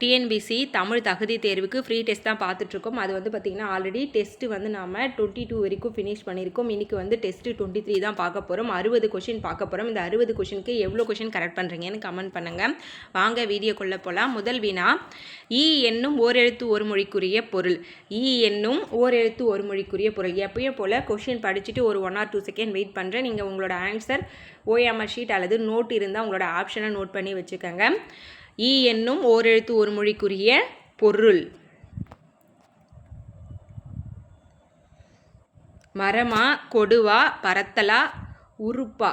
TNPSC Tamil தகுதி தேர்வுக்கு free test தான் பார்த்துட்ருக்கோம். அது வந்து பார்த்திங்கன்னா ஆல்ரெடி டெஸ்ட்டு வந்து நாம் டுவெண்ட்டி டூ வரைக்கும் ஃபினிஷ் பண்ணியிருக்கோம். இன்றைக்கி வந்து டெஸ்ட்டு டுவெண்ட்டி த்ரீ தான் பார்க்க போகிறோம் அறுபது கொஷின் பார்க்க போகிறோம் இந்த அறுபது கொஷினுக்கு எவ்வளோ கொஷின் கரெக்ட் பண்ணுறீங்கன்னு கமெண்ட் பண்ணுங்கள் வாங்க வீடியோக்குள்ளே போகலாம் முதல் வினா ஈ என்னும் ஓரெழுத்து ஒரு மொழிக்குரிய பொருள். ஈ என்னும் ஓரெழுத்து ஒரு மொழிக்குரிய பொருள். எப்பயும் போல் கொஷின் படிச்சுட்டு ஒரு one or two second wait பண்ணுறேன் நீங்கள் உங்களோட ஆன்சர் ஓஎம்ஆர் ஷீட் அல்லது நோட் இருந்தால் உங்களோட ஆப்ஷனை நோட் பண்ணி வச்சுக்கோங்க. ஈ என்னும் ஓரெழுத்து ஒரு மொழிக்குரிய பொருள். மரமா கொடுவா பரத்தலா உருப்பா.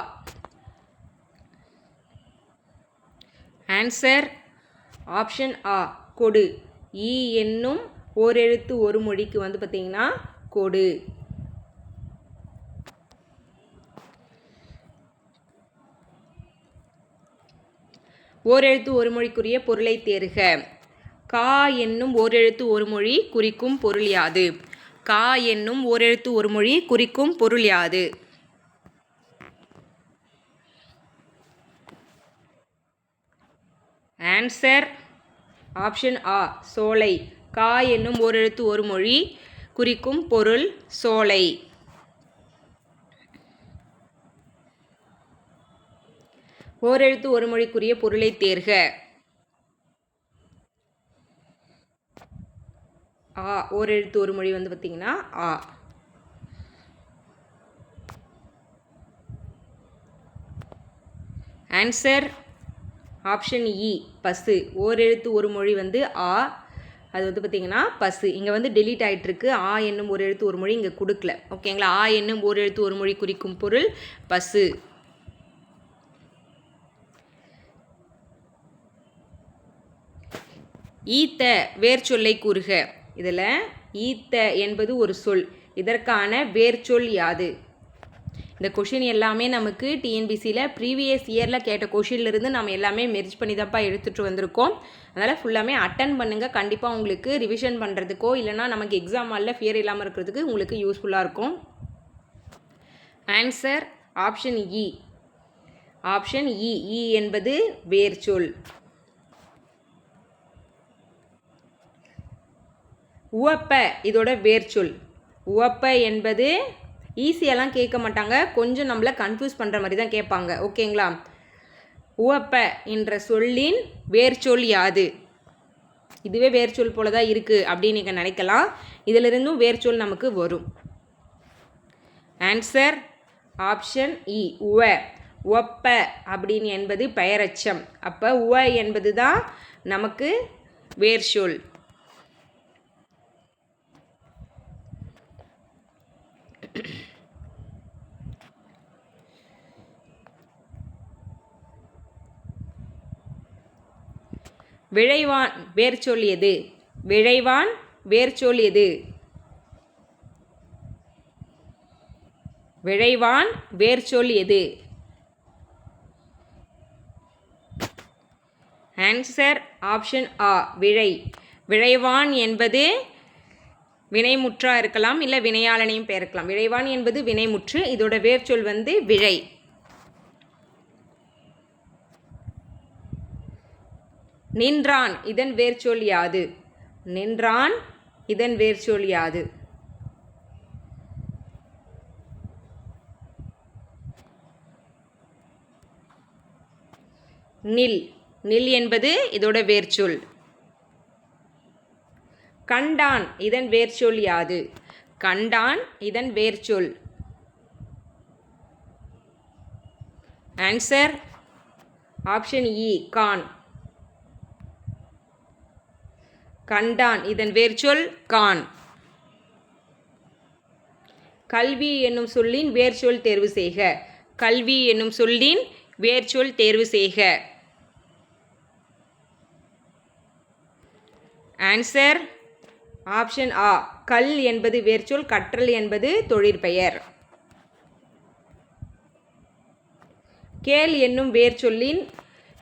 ஆன்சர் ஆப்ஷன் ஆ கொடு. ஈ என்னும் ஓரெழுத்து ஒரு மொழிக்கு வந்து பார்த்திங்கன்னா கொடு. ஓரெழுத்து ஒரு மொழிக்குரிய பொருளை தேர்க கா என்னும் ஓரெழுத்து ஒரு மொழி குறிக்கும் பொருள் யாது. கா என்னும் ஓரெழுத்து ஒரு மொழி குறிக்கும் பொருள் யாது. ஆன்சர் ஆப்ஷன் ஆ சோலை. கா என்னும் ஓரெழுத்து ஒரு மொழி குறிக்கும் பொருள் சோலை. ஓரெழுத்து ஒரு மொழிக்குரிய பொருளை தேர்க. ஆ ஓரெழுத்து ஒரு மொழி வந்து பார்த்திங்கன்னா ஆ. ஆன்சர் ஆப்ஷன் இ பசு. ஓரெழுத்து ஒரு மொழி வந்து ஆ. அது வந்து பார்த்திங்கன்னா பசு. இங்கே வந்து டெலீட் ஆகிட்டுருக்கு ஆ என்னும் ஒரு எழுத்து ஒரு மொழி இங்கே கொடுக்கல. ஓகேங்களா ஆ என்னும் ஒரு எழுத்து ஒரு மொழி குறிக்கும் பொருள் பசு. ஈத்த வேர்ச்சொல்லை கூறுக. இதில் ஈத்த என்பது ஒரு சொல். இதற்கான வேர்ச்சொல் யாது? இந்த கொஷின் எல்லாமே நமக்கு டிஎன்பிசியில் ப்ரீவியஸ் இயரில் கேட்ட கொஷின்லேருந்து நம்ம எல்லாமே மெர்ஜ் பண்ணி தான்ப்பா எடுத்துகிட்டு வந்திருக்கோம். அதனால் ஃபுல்லாமே அட்டன் பண்ணுங்கள் கண்டிப்பாக உங்களுக்கு ரிவிஷன் பண்ணுறதுக்கோ இல்லைனா நமக்கு எக்ஸாம் ஹாலில் ஃபியர் இல்லாமல் இருக்கிறதுக்கு உங்களுக்கு யூஸ்ஃபுல்லாக இருக்கும். ஆன்சர் ஆப்ஷன் இ ஆப்ஷன் இ இ என்பது வேர்ச்சொல். உவப்ப இதோட வேர்ச்சொல். உவப்ப என்பது ஈஸியெல்லாம் கேட்க மாட்டாங்க. கொஞ்சம் நம்மளை கன்ஃபியூஸ் பண்ணுற மாதிரி தான் கேட்பாங்க. ஓகேங்களா உவப்ப என்ற சொல்லின் வேர்ச்சொல் யாது? இதுவே வேர்ச்சொல் போல தான் இருக்குது அப்படின்னு நீங்கள் நினைக்கலாம். இதிலிருந்தும் வேர்ச்சொல் நமக்கு வரும். ஆன்சர் ஆப்ஷன் இ உவ. ஒப்ப அப்படின்னு என்பது பெயரச்சம். அப்போ உவ என்பது தான் நமக்கு வேர்ச்சொல். விழைவான் வேர்ச்சொல் எது விழைவான் வேர்ச்சொல் எது விழைவான் வேர்ச்சொல் எது ஆன்சர் ஆப்ஷன் ஆ விழை. விழைவான் என்பது வினைமுற்றா இருக்கலாம் இல்லை வினையாளனையும் பெயர்க்கலாம். விழைவான் என்பது வினைமுற்று இதோட வேர்ச்சொல் வந்து விழை. நின்றான் இதன் வேர்ச்சொல் யாது? நின்றான் இதன் வேர்ச்சொல் யாது? நில். நில் என்பது இதோட வேர்ச்சொல். கண்டான் இதன் வேர்ச்சொல் யாது? கண்டான் இதன் வேர்ச்சொல் ஆன்சர் ஆப்ஷன் இ கான். கண்டான் இதன் வேர்ச்சொல் கான். கல்வி என்னும் சொல்லின் வேர்ச்சொல் தேர்வு செய்க. கல்வி என்னும் சொல்லின் வேர்ச்சொல் தேர்வு செய்க. ஆன்சர் ஆப்ஷன் ஆ கல் என்பது வேர்ச்சொல் கற்றல் என்பது தொழிற்பெயர். கேள் என்னும் வேர்ச்சொல்லின்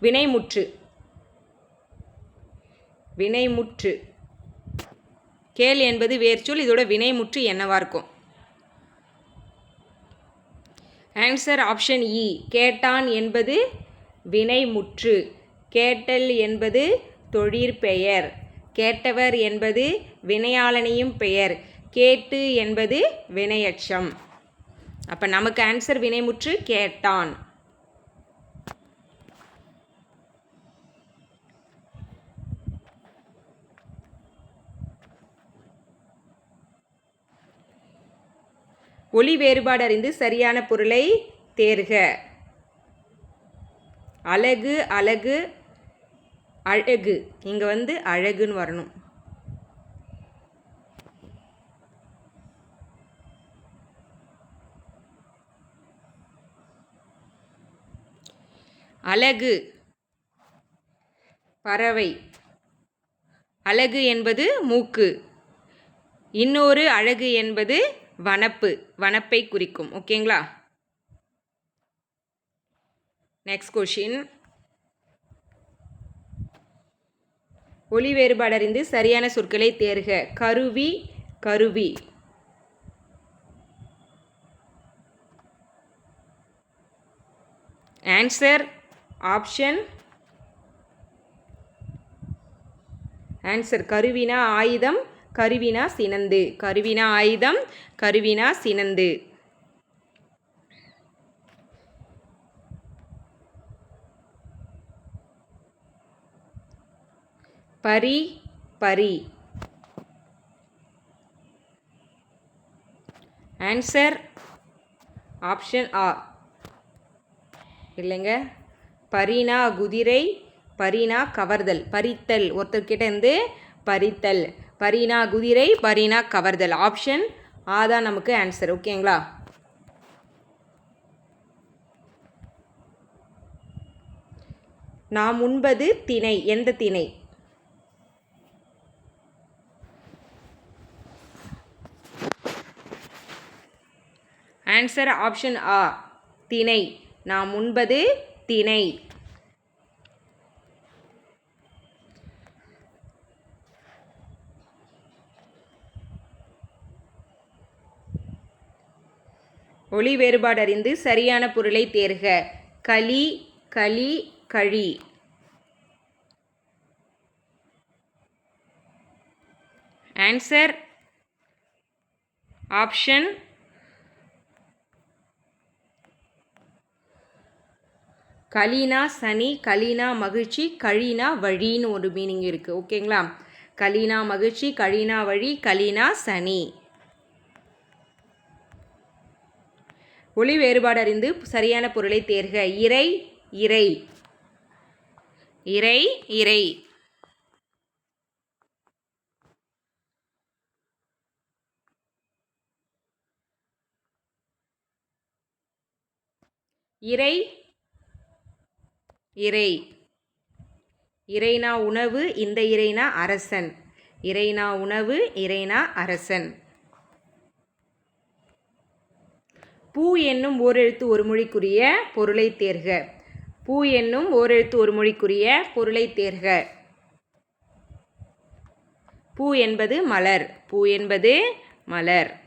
வினைமுற்று. வினைமுற்று. கேள் என்பது வேர்ச்சொல் இதோட வினைமுற்று என்னவா இருக்கும்? ஆன்சர் ஆப்ஷன் இ கேட்டான் என்பது வினைமுற்று. கேட்டல் என்பது தொழிற்பெயர். கேட்டவர் என்பது வினையாளனையும் பெயர். கேட்டு என்பது வினையச்சம். அப்போ நமக்கு ஆன்சர் வினைமுற்று கேட்டான். ஒளி வேறுபாடு அறிந்து சரியான பொருளை தேர்க. அழகு அழகு அழகு. இங்கே வந்து அழகுன்னு வரணும். அழகு. பறவை. அழகு என்பது மூக்கு. இன்னொரு அழகு என்பது வனப்பு. வனப்பை குறிக்கும். ஓகேங்களா? நெக்ஸ்ட் கொஷின் ஒளி வேறுபாடு அறிந்து சரியான சொற்களை தேர்க. கருவி கருவி. ஆன்சர் ஆப்ஷன் ஆன்சர் கருவினா ஆயுதம் கருவினா சினந்து. கருவினா ஆயுதம் கருவினா சினந்து. பரி பரி. ஆன்சர் ஆப்ஷன் ஆ இல்லைங்க. பரினா குதிரை பரினா கவர்தல். பறித்தல். ஒருத்தர்கிட்ட இருந்து பறித்தல். பரினா குதிரை பரினா கவர்தல். ஆப்ஷன் ஆ தான் நமக்கு ஆன்சர் ஓகேங்களா? நாம் உண்பது திணை. எந்த திணை? ஆன்சர் ஆப்ஷன் ஆ திணை. நாம் உண்பது திணை. ஒளி வேறுபாடு அறிந்து சரியான பொருளை தேர்க. களி களி கழி ஆன்சர் ஆப்ஷன் கலீனா சனி கலீனா மகிழ்ச்சி கழினா வழின்னு ஒரு மீனிங் இருக்குது ஓகேங்களா? கலீனா மகிழ்ச்சி கழினா வழி கலீனா சனி. ஒளி வேறுபாடு அறிந்து சரியான பொருளை தேர்க. இறை இறை. இறை இறை. இறை இறை. இறைனா உணவு இந்த இறைனா அரசன். இறைனா உணவு இறைனா அரசன். பூ என்னும் ஓரெழுத்து ஒரு மொழிக்குரிய பொருளை தேர்க. பூ என்னும் ஓரெழுத்து ஒரு மொழிக்குரிய பொருளை தேர்க. பூ என்பது மலர். பூ என்பது மலர்.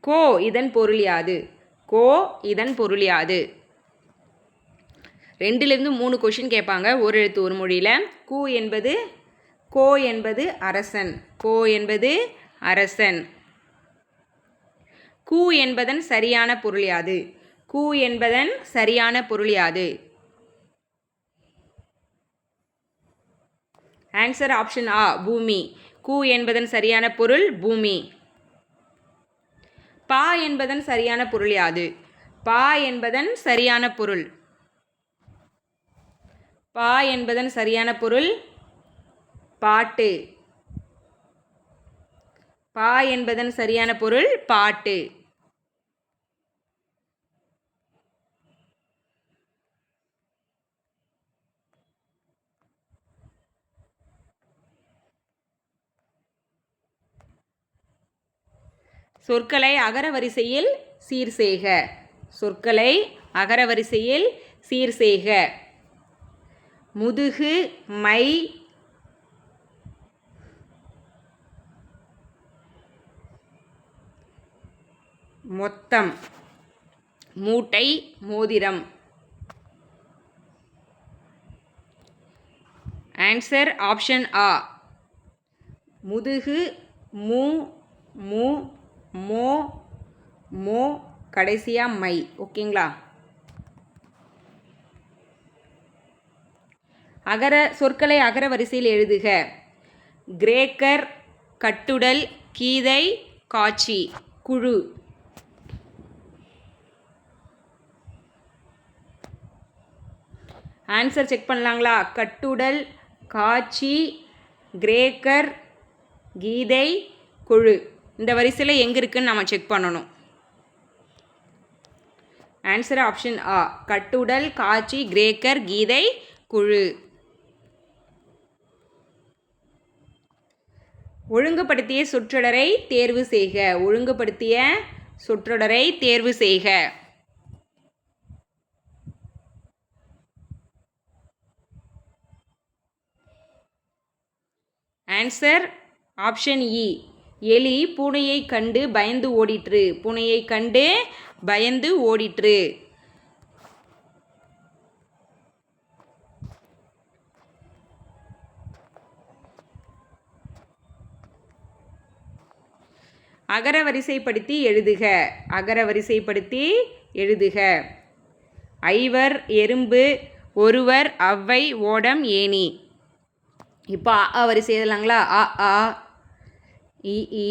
கோ இதன் பொருள் யாது? கோ இதன் பொருள் யாது? ரெண்டுலேருந்து மூணு கொஷின் கேட்பாங்க. ஒரு எழுத்து ஒரு மொழியில். கு என்பது கோ என்பது அரசன். கோ என்பது அரசன். கு என்பதன் சரியான பொருள் யாது? கு என்பதன் சரியான பொருள் யாது? ஆன்சர் ஆப்ஷன் ஆ பூமி. கு என்பதன் சரியான பொருள் பூமி. பா என்பதன் சரியான பொருள் யாது? பா என்பதன் சரியான பொருள். பா என்பதன் சரியான பொருள் பாட்டு. பா என்பதன் சரியான பொருள் பாட்டு. சொற்களை அகரவரிசையில் சீர் செய்க சொற்களை அகரவரிசையில் சீர் செய்க முதுகு மை மொத்தம். மூட்டை மோதிரம். ஆன்சர் ஆப்ஷன் ஆ முதுகு மூ மு மோ மோ கடைசியாக மை. ஓகேங்களா அகர சொற்களை அகர வரிசையில் எழுதுக. கிரேக்கர் கட்டுடல் கீதை காட்சி குழு. ஆன்சர் செக் பண்ணலாங்களா? கட்டுடல் காட்சி கிரேக்கர் கீதை குழு. இந்த வரிசையில் எங்கே இருக்குன்னு நம்ம செக் பண்ணணும். ஆன்சர் ஆப்ஷன் ஆ கட்டுடல் காட்சி கிரேக்கர் கீதை குழு. ஒழுங்குபடுத்திய சொற்றொடரை தேர்வு செய்க. ஒழுங்குபடுத்திய சொற்றொடரை தேர்வு செய்க. ஆன்சர் ஆப்ஷன் இ எலி பூனையை கண்டு பயந்து ஓடிற்று. பூனையை கண்டு பயந்து ஓடிற்று. அகர வரிசைப்படுத்தி எழுதுக. அகர வரிசைப்படுத்தி எழுதுக. ஐவர் எறும்பு ஒருவர் அவ்வை ஓடம் ஏணி. இப்போ அ வரிசை எழுதலாங்களா? அ ஆ இ இ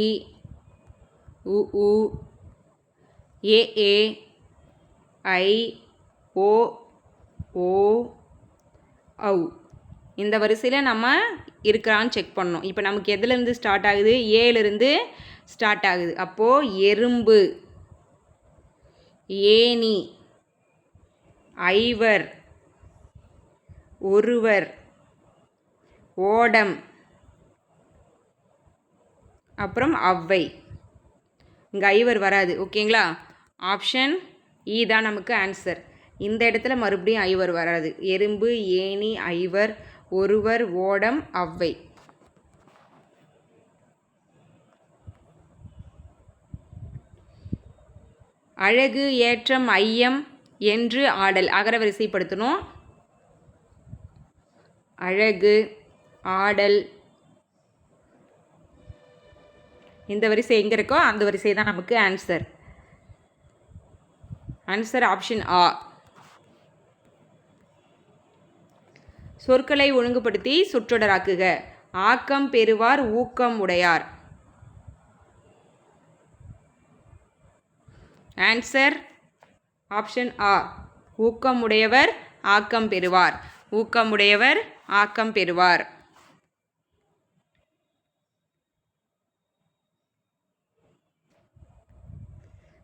உ உ ஏ ஏ ஐ ஓ ஓ ஔ. இந்த வரிசையில் நம்ம இருக்கிறான்னு செக் பண்ணோம் இப்போ நமக்கு எதுலேருந்து ஸ்டார்ட் ஆகுது? ஏலேருந்து ஸ்டார்ட் ஆகுது. அப்போது எறும்பு ஏணி ஐவர் ஒருவர் ஓடம் அப்புறம் அவ்வை. இங்கே ஐவர் வராது. ஓகேங்களா ஆப்ஷன் இ தான் நமக்கு ஆன்சர் இந்த இடத்துல மறுபடியும் ஐவர் வராது. எறும்பு ஏணி ஐவர் ஒருவர் ஓடம் அவ்வை. அழகு ஏற்றம் ஐயம் என்று ஆடல். அகரவரிசைப்படுத்தணும். அழகு ஆடல். இந்த வரிசை எங்கே இருக்கோ அந்த வரிசை தான் நமக்கு ஆன்சர் ஆன்சர் ஆப்ஷன் ஆ சொற்களை ஒழுங்குபடுத்தி சொற்றொடராக்குக. ஆக்கம் பெறுவார் ஊக்கம் உடையார். ஆன்சர் ஆப்ஷன் ஆ ஊக்கமுடையவர் ஆக்கம் பெறுவார். ஊக்கமுடையவர் ஆக்கம் பெறுவார்.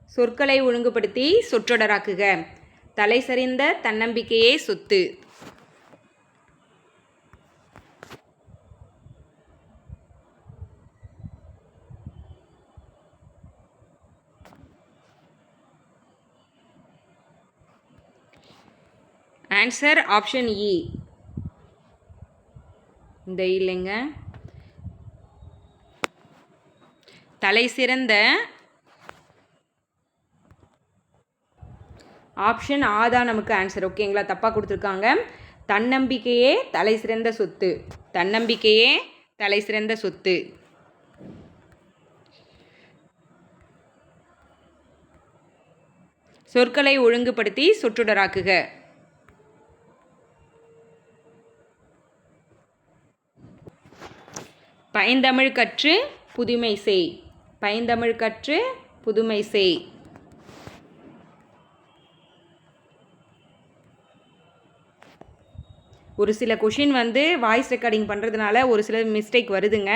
சொற்களை ஒழுங்குபடுத்தி சொற்றொடராக்குக. தலை சரிந்த தன்னம்பிக்கையே சொத்து. ஆன்சர் ஆப்ஷன் இ இந்த e இல்லைங்க. தலை சிறந்த ஆப்ஷன் ஆ தான் நமக்கு ஆன்சர். ஓகேங்களா தப்பாக கொடுத்துருக்காங்க. தன்னம்பிக்கையே தலை சிறந்த சொத்து. தன்னம்பிக்கையே தலை சிறந்த சொத்து. சொற்களை ஒழுங்குபடுத்தி சொற்றொடராக்குக. பயந்தமிழ் கற்று புதுமை செய். பயந்தமிழ் கற்று புதுமை செய். ஒரு சில கொஷின் வந்து வாய்ஸ் ரெக்கார்டிங் பண்ணுறதுனால ஒரு சில மிஸ்டேக் வருதுங்க.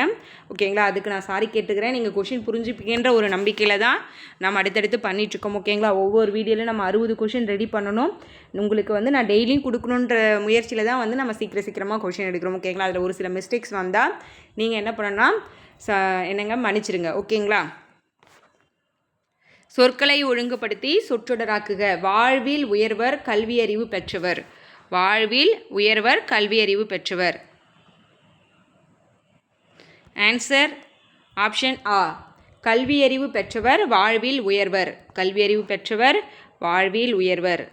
ஓகேங்களா அதுக்கு நான் சாரி கேட்டுக்கிறேன். நீங்கள் கொஷின் புரிஞ்சுப்பீங்கன்ற ஒரு நம்பிக்கையில் தான் நம்ம அடுத்தடுத்து பண்ணிகிட்ருக்கோம் ஓகேங்களா ஒவ்வொரு வீடியோலையும் நம்ம அறுபது கொஷின் ரெடி பண்ணணும். உங்களுக்கு வந்து நான் டெய்லியும் கொடுக்கணுன்ற முயற்சியில் தான் வந்து நம்ம சீக்கிரம் சீக்கிரமாக கொஷின் எடுக்கிறோம் ஓகேங்களா அதில் ஒரு சில மிஸ்டேக்ஸ் வந்தால் நீங்கள் என்ன பண்ணணும்னா ச என்னங்க மன்னிச்சிடுங்க ஓகேங்களா சொற்களை ஒழுங்குபடுத்தி சொற்றொடராக்குக. வாழ்வில் உயர்வர் கல்வியறிவு பெற்றவர். வாழ்வில் உயர்வர் கல்வியறிவு பெற்றவர். ஆன்சர் ஆப்ஷன் ஆ கல்வியறிவு பெற்றவர் வாழ்வில் உயர்வர். கல்வியறிவு பெற்றவர் வாழ்வில் உயர்வர்.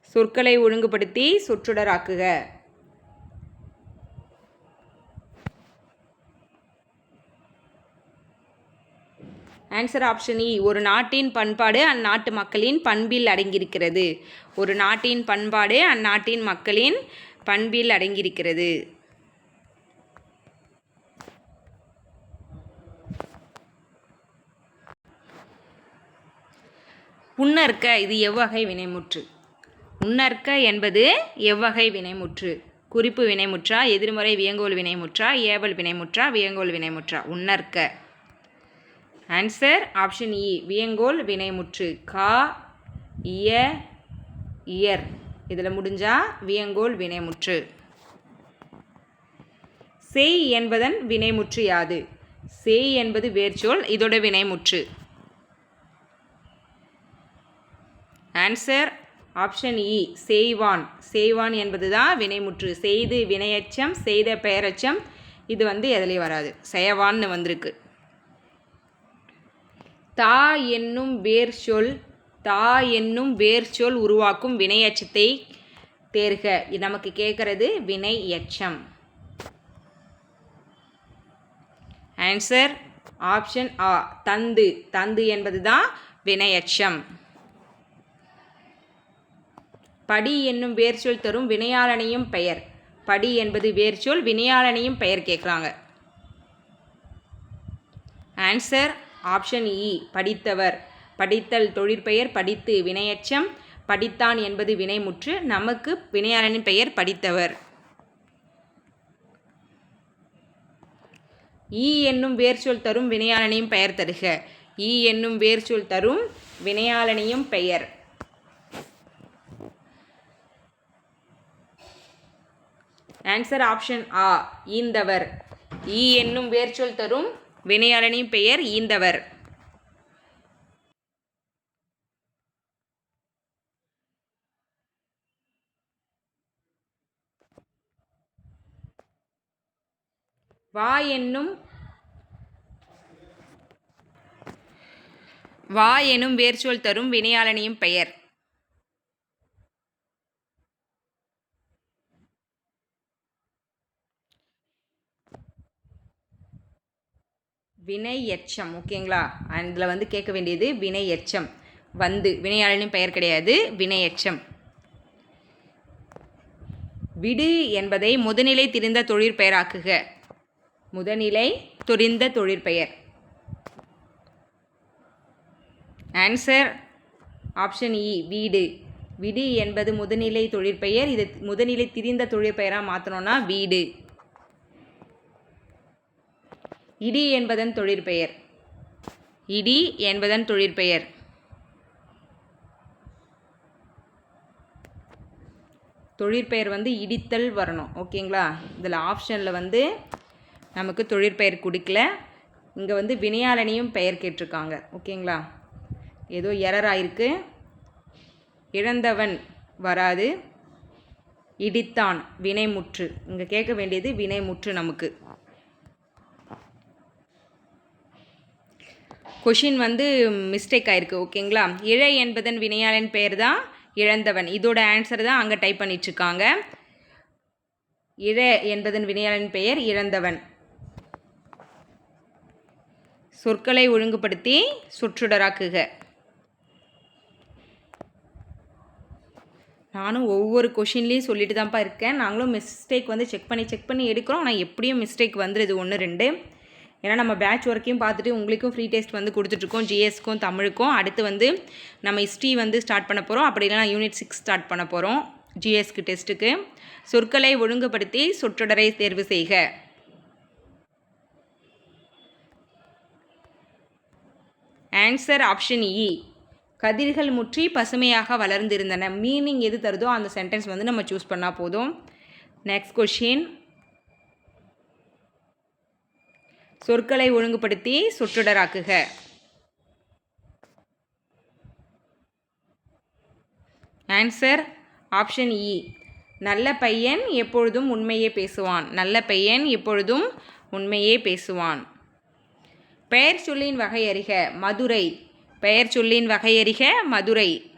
சொற்களை ஒழுங்குபடுத்தி சொற்றொடராக்குக. ஆன்சர் ஆப்ஷன் இ ஒரு நாட்டின் பண்பாடு அந்நாட்டு மக்களின் பண்பில் அடங்கியிருக்கிறது. ஒரு நாட்டின் பண்பாடு அந்நாட்டின் மக்களின் பண்பில் அடங்கியிருக்கிறது. உன்னற்க இது எவ்வகை வினைமுற்று. உன்னற்க என்பது எவ்வகை வினைமுற்று. குறிப்பு வினைமுற்றா எதிர்மறை வியங்கோல் வினைமுற்றா ஏவல் வினைமுற்றா வியங்கோல் வினைமுற்றா. உன்னற்க ஆன்சர் ஆப்ஷன் இ வியங்கோல் வினைமுற்று கா இய இயர். இதில் முடிஞ்சா வியங்கோல் வினைமுற்று. செய் என்பதன் வினைமுற்று யாது? செய் என்பது வேர்ச்சொல் இதோட வினைமுற்று. ஆன்சர் ஆப்ஷன் இ செய்வான். செய்வான் என்பது தான் வினைமுற்று. செய்து வினையச்சம் செய்த பெயரச்சம் இது வந்து எதுலேயும் வராது. செயவான்னு வந்திருக்கு. தா என்னும் வேர் சொல் தா என்னும் வேர் சொல் உருவாக்கும் வினையச்சத்தை தேர்க. நமக்கு கேட்குறது வினை எச்சம் ஆன்சர் ஆப்ஷன் ஆ தந்து. தந்து என்பது தான் வினையச்சம். படி என்னும் வேர்ச்சொல் தரும் வினையாளனையும் பெயர். படி என்பது வேர்ச்சொல் வினையாளனையும் பெயர் கேட்குறாங்க ஆன்சர் ஆப்ஷன் இ படித்தவர். படித்தல் தொழிற்பெயர் படித்து வினையச்சம். படித்தான் என்பது வினைமுற்று நமக்கு வினையாளனின் பெயர் படித்தவர். ஈ என்னும் வேர்ச்சொல் தரும் வினையாளனையும் பெயர் தருக. ஈ என்னும் வேர்ச்சொல் தரும் வினையாளனையும் பெயர். ஆன்சர் ஆப்ஷன் ஆ ஈந்தவர். ஈ என்னும் வேர்ச்சொல் தரும் வினையாளனின் பெயர் ஈந்தவர். வா என்னும் வா எனும் வேர்ச்சொல் தரும் வினையாளனியும் பெயர். வினை எச்சம் ஓகேங்களா? அதில் வந்து கேட்க வேண்டியது வினை எச்சம் வந்து வினையாளனின் பெயர் கிடையாது வினை எச்சம் விடு என்பதை முதுநிலை திரிந்த தொழிற்பெயராக்குக முதநிலை துரிந்த தொழிற்பெயர் ஆன்சர் ஆப்ஷன் இ e, வீடு. விடு என்பது முதுநிலை தொழிற்பெயர் இது முதுநிலை திரிந்த தொழிற்பெயராக மாற்றணும்னா வீடு. இடி என்பதன் தொழிற்பெயர். இடி என்பதன் தொழிற்பெயர். தொழிற்பெயர் வந்து இடித்தல் வரணும். ஓகேங்களா? இதில் ஆப்ஷனில் வந்து நமக்கு தொழிற்பெயர் கொடுக்கல. இங்கே வந்து வினையாளனையும் பெயர் கேட்டிருக்காங்க. ஓகேங்களா? ஏதோ எரர் ஆயிருக்கு. இழந்தவன் வராது. இடித்தான். வினைமுற்று. இங்கே கேட்க வேண்டியது வினைமுற்று நமக்கு. கொஷின் வந்து மிஸ்டேக் ஆயிருக்கு ஓகேங்களா? இழை என்பதன் வினையாளன் பெயர் தான் இழந்தவன். இதோட ஆன்சர் தான் அங்கே டைப் பண்ணிட்டுருக்காங்க. இழ என்பதன் வினையாளன் பெயர் இழந்தவன். சொற்களை ஒழுங்குபடுத்தி சுற்றுடராக்குக. நானும் ஒவ்வொரு கொஷின்லேயும் சொல்லிட்டு தான்ப்பா இருக்கேன். நாங்களும் மிஸ்டேக் வந்து செக் பண்ணி செக் பண்ணி எடுக்கிறோம். ஆனால் எப்படியும் மிஸ்டேக் வந்துடுது ஒன்று ரெண்டு. ஏன்னா நம்ம பேட்ச் ஒர்க்கையும் பார்த்துட்டு உங்களுக்கும் ஃப்ரீ டெஸ்ட் வந்து கொடுத்துட்ருக்கோம் ஜிஎஸ்க்கும் தமிழுக்கும். அடுத்து வந்து நம்ம ஹிஸ்ட்ரி வந்து ஸ்டார்ட் பண்ண போகிறோம் அப்படி இல்லைனா யூனிட் சிக்ஸ் ஸ்டார்ட் பண்ண போகிறோம் ஜிஎஸ்க்கு டெஸ்ட்டுக்கு சொற்களை ஒழுங்குபடுத்தி சொற்றொடரை தேர்வு செய்க. ஆன்சர் ஆப்ஷன் இ கதிர்கள் முற்றி பசுமையாக வளர்ந்திருந்தன. மீனிங் எது தருதோ அந்த சென்டென்ஸ் வந்து நம்ம சூஸ் பண்ணால் போதும். நெக்ஸ்ட் கொஷின் சொற்களை ஒழுங்குபடுத்தி சொற்றொடராக்குக. ஆன்சர் ஆப்ஷன் இ நல்ல பையன் எப்பொழுதும் உண்மையே பேசுவான். நல்ல பையன் எப்பொழுதும் உண்மையே பேசுவான். பெயர் சொல்லின் வகையறிக மதுரை. பெயர் சொல்லின் வகையறிக மதுரை.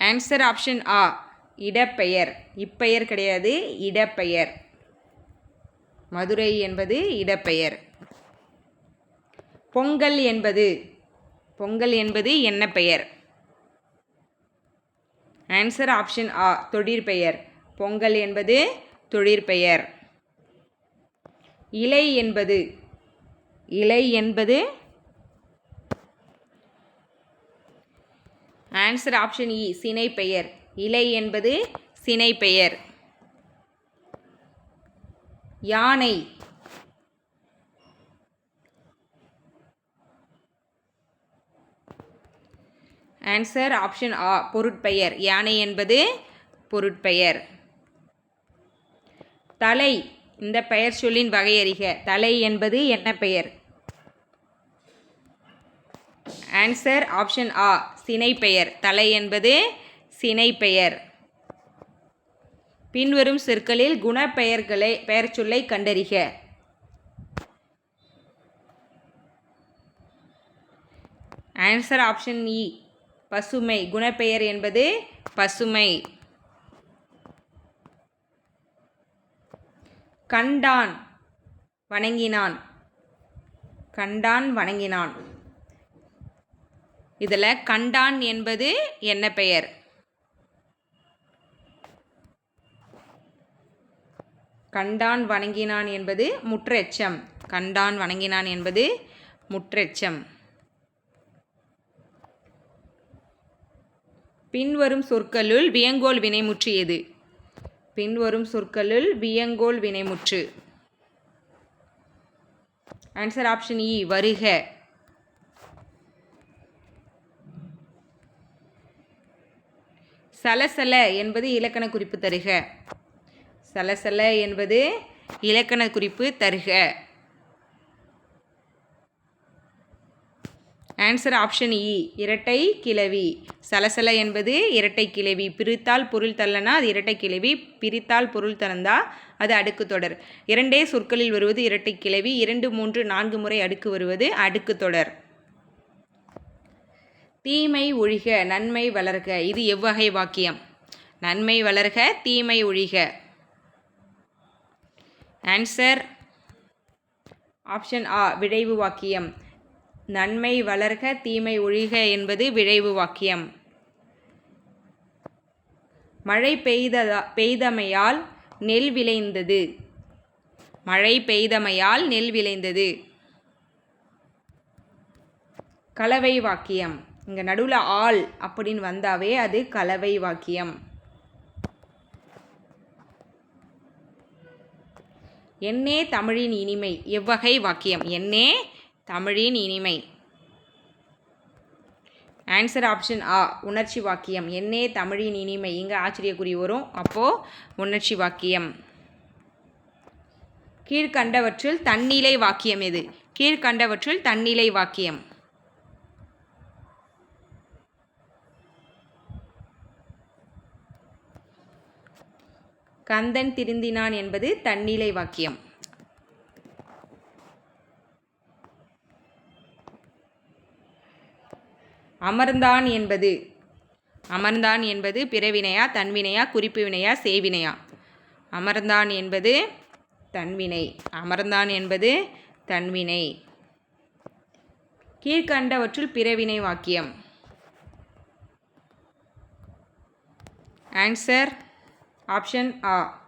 ஆன்சர் ஆப்ஷன் ஆ இடப்பெயர். இப்பெயர் கிடையாது இடப்பெயர். மதுரை என்பது இடப்பெயர். பொங்கல் என்பது பொங்கல் என்பது என்ன பெயர்? ஆன்சர் ஆப்ஷன் ஆ தொழிற்பெயர் பொங்கல் என்பது தொழிற்பெயர் இலை என்பது இலை என்பது ஆன்சர் ஆப்ஷன் இ சினை பெயர். இலை என்பது சினை பெயர். யானை. ஆன்சர் ஆப்ஷன் ஆ பொருட்பெயர். யானை என்பது பொருட்பெயர். தலை இந்த பெயர் சொல்லின் வகையறிக. தலை என்பது என்ன பெயர்? ஆன்சர் ஆப்ஷன் ஆ சினை பெயர் தலை என்பது சினை பெயர் பின்வரும் சொற்களில் குணப்பெயர்களை பெயர் சொல்லை கண்டறிக. ஆன்சர் ஆப்ஷன் இ பசுமை. குணப்பெயர் என்பது பசுமை. கண்டான் வணங்கினான். கண்டான் வணங்கினான். இதில் கண்டான் என்பது என்ன பெயர்? கண்டான் வணங்கினான் என்பது முற்றெச்சம். கண்டான் வணங்கினான் என்பது முற்றெச்சம். பின்வரும் சொற்களுள் வியங்கோல் வினைமுற்று எது? பின்வரும் சொற்களுள் வியங்கோல் வினைமுற்று. ஆன்சர் ஆப்ஷன் இ வருக. சலசல என்பது இலக்கண குறிப்பு தருக. சலசல என்பது இலக்கண குறிப்பு தருக. ஆன்சர் ஆப்ஷன் இ இரட்டை கிளவி. சலசல என்பது இரட்டை கிளவி. பிரித்தால் பொருள் தள்ளனா அது இரட்டை கிளவி. பிரித்தால் பொருள் தளந்தா அது அடுக்கு தொடர். இரண்டே சொற்களில் வருவது இரட்டை கிளவி. இரண்டு மூன்று நான்கு முறை அடுக்கு வருவது அடுக்கு தொடர். தீமை ஒழிக நன்மை வளர்க. இது எவ்வகை வாக்கியம். நன்மை வளர்க தீமை ஒழிக. ஆன்சர் ஆப்ஷன் ஆ விழைவு வாக்கியம். நன்மை வளர்க தீமை ஒழிக என்பது விழைவு வாக்கியம். மழை பெய்ததா பெய்தமையால் நெல் விளைந்தது. மழை பெய்தமையால் நெல் விளைந்தது. கலவை வாக்கியம். இங்கே நடுவில் ஆள் அப்படின்னு வந்தாவே அது கலவை வாக்கியம். என்னே தமிழின் இனிமை எவ்வகை வாக்கியம். என்னே தமிழின் இனிமை. ஆன்சர் ஆப்ஷன் ஆ உணர்ச்சி வாக்கியம். என்னே தமிழின் இனிமை. இங்கே ஆச்சரியக்குறி வரும். அப்போது உணர்ச்சி வாக்கியம். கீழ்கண்டவற்றில் தன்னிலை வாக்கியம் எது? கீழ்கண்டவற்றில் தன்னிலை வாக்கியம். கந்தன் திருந்தினான் என்பது தன்னிலை வாக்கியம். அமர்ந்தான் என்பது அமர்ந்தான் என்பது பிறவினையா தன்வினையா குறிப்பு வினையா சேவினையா அமர்ந்தான் என்பது தன்வினை அமர்ந்தான் என்பது தன்வினை. கீழ்கண்டவற்றுள் பிறவினை வாக்கியம். ஆன்சர் ஆப்ஷன் ஆ.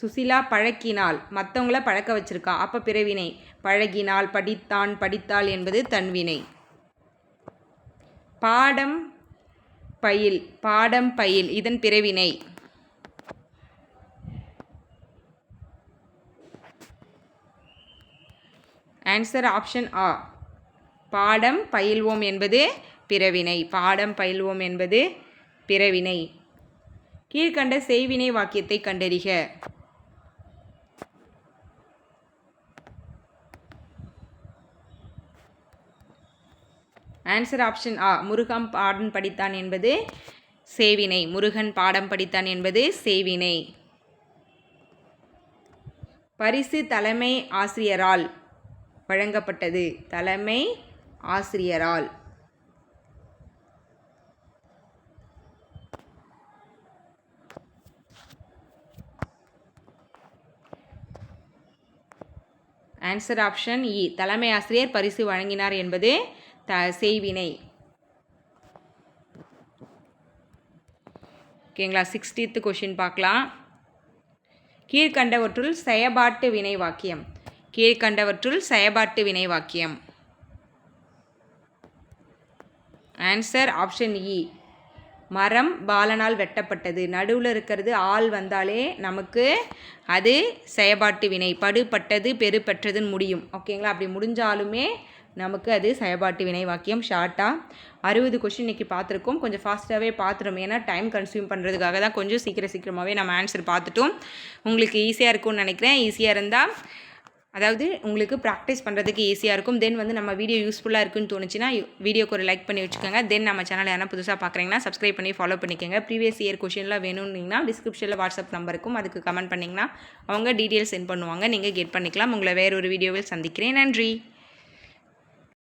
சுசிலா பழக்கினால் மற்றவங்கள பழக்க வச்சிருக்கா? அப்போ பிறவினை. பழகினால் படித்தான் படித்தாள் என்பது தன்வினை பாடம் பயில் பாடம் பயில் இதன் பிறவினை. ஆன்சர் ஆப்ஷன் ஆ. பாடம் பயில்வோம் என்பது பிறவினை. பாடம் பயில்வோம் என்பது பிறவினை. கீழ்கண்ட செய்வினை வாக்கியத்தை கண்டறிக. ஆன்சர் ஆப்ஷன் ஆ முருகன் பாடம் படித்தான் என்பது சேவினை முருகன் பாடம் படித்தான் என்பது சேவினை பரிசு தலைமை ஆசிரியரால் வழங்கப்பட்டது. தலைமை ஆசிரியரால். ஆன்சர் ஆப்ஷன் இ தலைமை ஆசிரியர் பரிசு வழங்கினார் என்பது த செய்வினை. ஓகேங்களா சிக்ஸ்டீத்து கொஷின் பார்க்கலாம். கீழ்கண்டவற்றுள் செயபாட்டு வினை வாக்கியம். கீழ்கண்டவற்றுள் செயபாட்டு வினை வாக்கியம். ஆன்சர் ஆப்ஷன் இ மரம் பாலனால் வெட்டப்பட்டது. நடுவில் இருக்கிறது ஆள் வந்தாலே நமக்கு அது செயபாட்டு வினை. படுபட்டது பெருப்பெற்றதுன்னு முடியும். ஓகேங்களா? அப்படி முடிஞ்சாலுமே நமக்கு அது செயபாட்டு வினை வாக்கியம். ஷார்ட்டாக அறுபது கொஷின் இன்றைக்கி பார்த்துருக்கோம். கொஞ்சம் ஃபாஸ்ட்டாகவே பார்த்துரும். ஏன்னா டைம் கன்சியூம் பண்ணுறதுக்காக தான் கொஞ்சம் சீக்கிரம் சீக்கிரமாகவே நம்ம ஆன்சர் பார்த்துட்டோம். உங்களுக்கு ஈஸியாக இருக்கும்னு நினைக்கிறேன். ஈஸியாக இருந்தால் அதாவது உங்களுக்கு ப்ராக்டிஸ் பண்ணுறதுக்கு ஈஸியாக இருக்கும். தென் வந்து நம்ம வீடியோ யூஸ்ஃபுல்லாக இருக்குன்னு தோணுச்சுன்னா வீடியோக்கு ஒரு லைக் பண்ணி வச்சுக்கோங்க. தென் நம்ம சேனல் யாரா புதுசாக பார்க்குறீங்கன்னா சப்ஸ்கிரைப் பண்ணி ஃபாலோ பண்ணிக்கோங்க. ப்ரீவியஸ் இயர் கொஷின்லாம் வேணும்னீங்கன்னா டிஸ்கிரிப்ஷனில் வாட்ஸ்அப் நம்பருக்கும் அதுக்கு கமெண்ட் பண்ணிங்கன்னா அவங்க டீட்டெயில்ஸ் சென்ட் பண்ணுவாங்க. நீங்கள் கெட் பண்ணிக்கலாம். உங்களை வேறு ஒரு வீடியோவில் சந்திக்கிறேன். நன்றி.